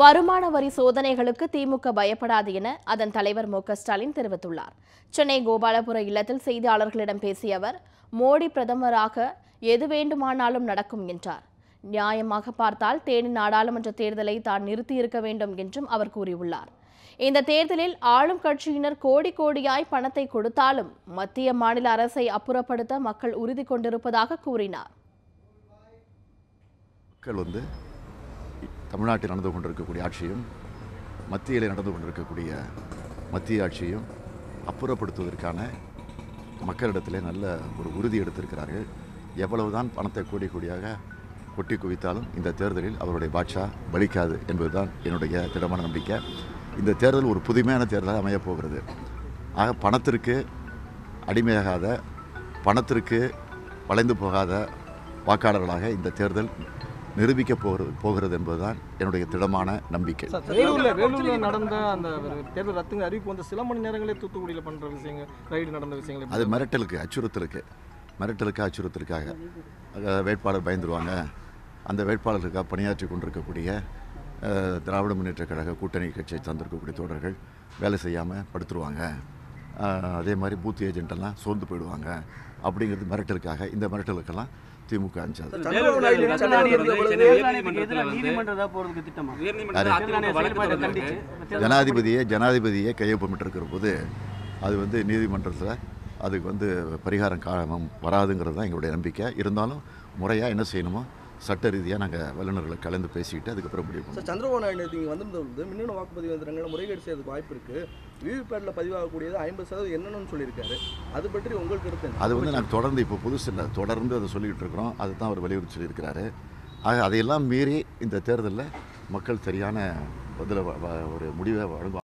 வருமான வரி சோதனைகளுக்கு திமுக பயப்படாது என அதன் தலைவர் மு ஸ்டாலின் தெரிவித்துள்ளார். சென்னை கோபாலபுர இல்லத்தில் செய்தியாளர்களிடம் பேசிய அவர் மோடி பிரதமராக எது வேண்டுமானாலும் நடக்கும் என்றார். நியாயமாக பார்த்தால் தேனி நாடாளுமன்ற தேர்தலை தான் நிறுத்தியிருக்க வேண்டும் என்றும் அவர் கூறியுள்ளார். இந்த தேர்தலில் ஆளும் கட்சியினர் கோடி கோடியாய் பணத்தை கொடுத்தாலும் மத்திய மாநில அரசை அப்புறப்படுத்த மக்கள் உறுதி கொண்டிருப்பதாக கூறினார். மக்கள் வந்து தமிழ்நாட்டில் நடந்து கொண்டிருக்கக்கூடிய ஆட்சியும் மத்தியில் நடந்து கொண்டிருக்கக்கூடிய மத்திய ஆட்சியும் அப்புறப்படுத்துவதற்கான மக்களிடத்திலே நல்ல ஒரு உறுதி எடுத்திருக்கிறார்கள். எவ்வளவுதான் பணத்தை கோடி கோடியாக கொட்டி குவித்தாலும் இந்த தேர்தலில் அவருடைய பாட்சா பலிக்காது என்பதுதான் என்னுடைய திடமான நம்பிக்கை. இந்த தேர்தல் ஒரு புதுமையான தேர்தலாக அமையப் போகிறது. ஆக பணத்திற்கு அடிமையாகாத பணத்திற்கு வளைந்து போகாத வாக்காளர்களாக இந்த தேர்தல் நிரூபிக்க போகிறது போகிறது என்பதுதான் என்னுடைய திடமான நம்பிக்கை. சார், வேலூர்ல வேலூர்ல நடந்த அந்த தேர்தல் ரத்துங்க அறிவிப்பு வந்து சில மணி நேரங்களே தூத்துக்குடியில் பண்ற விஷயங்கள் ரைடு நடந்த விஷயங்கள்? அது மிரட்டலுக்கு அச்சுறுத்தலுக்கு மிரட்டலுக்கு அச்சுறுத்தலுக்காக. வேட்பாளர் பயந்துருவாங்க. அந்த வேட்பாளர்களுக்காக பணியாற்றி கொண்டிருக்கக்கூடிய திராவிட முன்னேற்ற கழக கூட்டணி கட்சியை சார்ந்திருக்கக்கூடிய தோழர்கள் வேலை செய்யாமல் படுத்துருவாங்க. அதே மாதிரி பூத் ஏஜென்ட்டெல்லாம் சோர்ந்து போயிடுவாங்க அப்படிங்கிறது மிரட்டலுக்காக இந்த மிரட்டலுக்கெல்லாம் திமுக கண்டிச்சு. ஜனாதிபதியே ஜனாதிபதியே கையொப்பமிட்டிருக்கிற போது அது வந்து நீதிமன்றத்தில் அதுக்கு வந்து பரிகாரம் காலம் வராதுங்கிறது தான் எங்களுடைய நம்பிக்கை. இருந்தாலும் முறையாக என்ன செய்யணுமோ சட்ட ரீதியாக நாங்கள் வல்லுநர்களை கலந்து பேசிக்கிட்டு அதுக்கப்புறம் முடிவு பண்ணுவோம் சார் சந்திரபாபு நாயுடு வந்திருந்த பொழுது மின்னணு வாக்குப்பதிவு எந்திரங்களை முறைகேடு செய்யறதுக்கு வாய்ப்பு இருக்கு. விவிபேட்டில் பதிவாகக்கூடியது ஐம்பது சதவீதம் என்னன்னு சொல்லியிருக்காரு. அது பற்றி உங்களுக்கு கருத்து? அது வந்து நாங்கள் தொடர்ந்து இப்போ புதுசு இல்லை தொடர்ந்து அதை சொல்லிக்கிட்டு இருக்கிறோம். அதை தான் அவர் வலியுறுத்தி சொல்லியிருக்கிறாரு. ஆக அதையெல்லாம் மீறி இந்த தேர்தலில் மக்கள் சரியான பதில ஒரு முடிவை வழங்குவாங்க.